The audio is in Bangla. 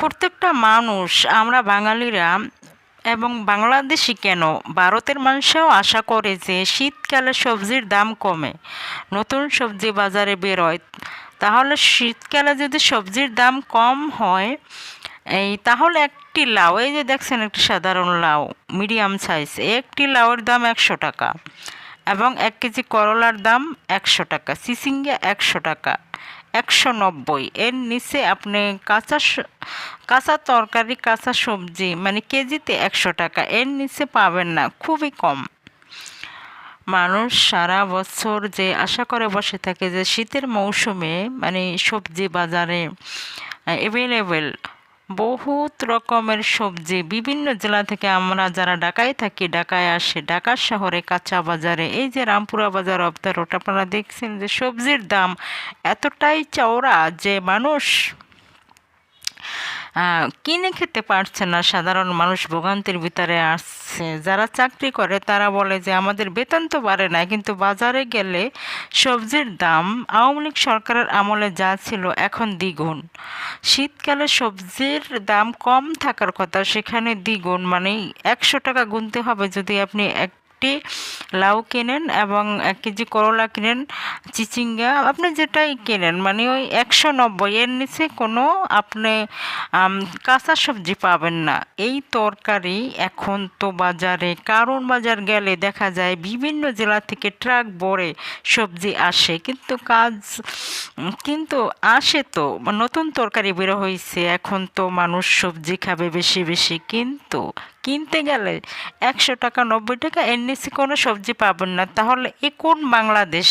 প্রত্যেকটা মানুষ, আমরা বাঙালিরা এবং বাংলাদেশি কেন? ভারতের মানুষেও আশা করে যে শীতকালে সবজির দাম কমে, নতুন সবজি বাজারে বেরোয়। তাহলে শীতকালে যদি সবজির দাম কম হয়, এই তাহলে একটি লাউ, এই যে দেখছেন একটি সাধারণ লাউ, মিডিয়াম সাইজ একটি লাউয়ের দাম একশো টাকা এবং এক কেজি করলার দাম একশো টাকা, সিসিঙ্গা একশো টাকা। একশো নব্বই। এর নিচে আপনি কাঁচা কাঁচা তরকারি, কাঁচা সবজি মানে কেজিতে একশো টাকা। এর নিচে পাবেন না, খুবই কম। মানুষ সারা বছর যে আশা করে বসে থাকে যে শীতের মৌসুমে মানে সবজি বাজারে অ্যাভেলেবেল বহুত রকমের সবজি। বিভিন্ন জেলা থেকে আমরা যারা ঢাকায় থাকি, ঢাকায় আসে ঢাকা শহরে কাঁচা বাজারে, এই যে রামপুরা বাজার অবতার, ওটা আপনারা দেখছেন যে সবজির দাম এতটাই চওড়া যে মানুষ কিনে খেতে পারছে না সাধারণ মানুষ ভোগান্তির ভিতরে আসছে। যারা চাকরি করে তারা বলে যে আমাদের বেতন তো বাড়ে না, কিন্তু বাজারে গেলে সবজির দাম আওয়ামী লীগ সরকারের আমলে যা ছিল এখন দ্বিগুণ। শীতকালে সবজির দাম কম থাকার কথা, সেখানে দ্বিগুণ মানে একশো টাকা গুনতে হবে যদি আপনি একটি লাউ কেনেন এবং এক কেজি করলা কিনেন, চিচিঙ্গা, আপনি যেটাই কেনেন মানে ওই একশো নব্বই, এর নিচে কোনো আপনি কাঁচা সবজি পাবেন না। এই তরকারি এখন তো বাজারে, কারণ বাজার গেলে দেখা যায় বিভিন্ন জেলা থেকে ট্রাক ভরে সবজি আসে, কিন্তু কাজ, কিন্তু আসে তো, নতুন তরকারি বেরো হয়েছে এখন তো মানুষ সবজি খাবে বেশি বেশি, কিন্তু কিনতে গেলে একশো টাকা, নব্বই টাকা, এর নিচে কোনো সবজি পাবেন না। তাহলে এ কোন বাংলাদেশ?